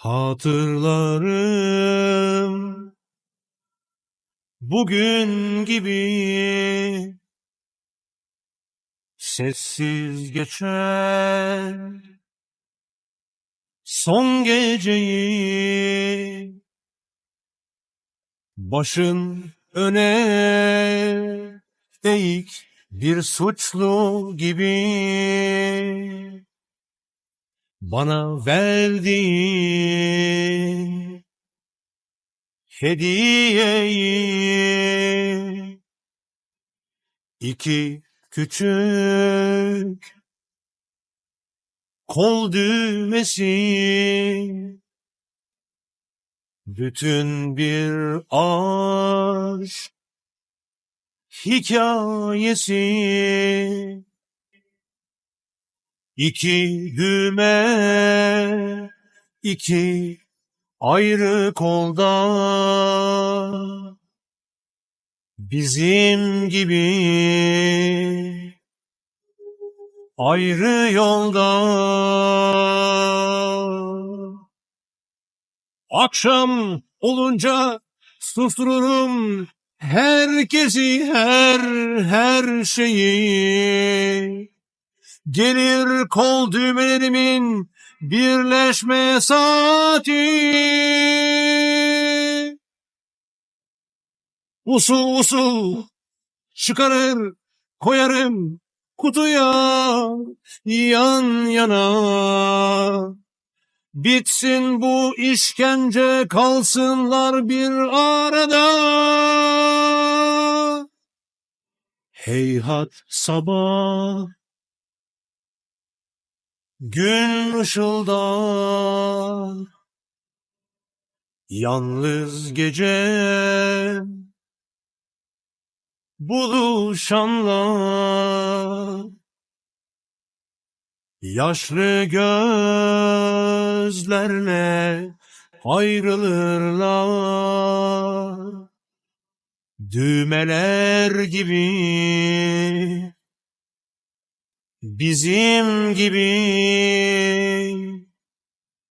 Hatırlarım. Bugün gibi sessiz geçer. Son geceyi başın öne eğik bir suçlu gibi bana verdiğin hediyeyi. İki küçük kol düğmesi. Bütün bir aşk hikayesi iki düğme iki ayrı kolda. Bizim gibi ayrı yolda. Akşam olunca sustururum herkesi her her şeyi gelir kol düğmelerimin birleşme saati. Usul usul çıkarır koyarım kutuya yan yana. Bitsin bu işkence kalsınlar bir arada. Heyhat sabah gün ışıldar yalnız gece buluşanlar. Yaşlı gözlerle ayrılırlar. Düğmeler gibi bizim gibi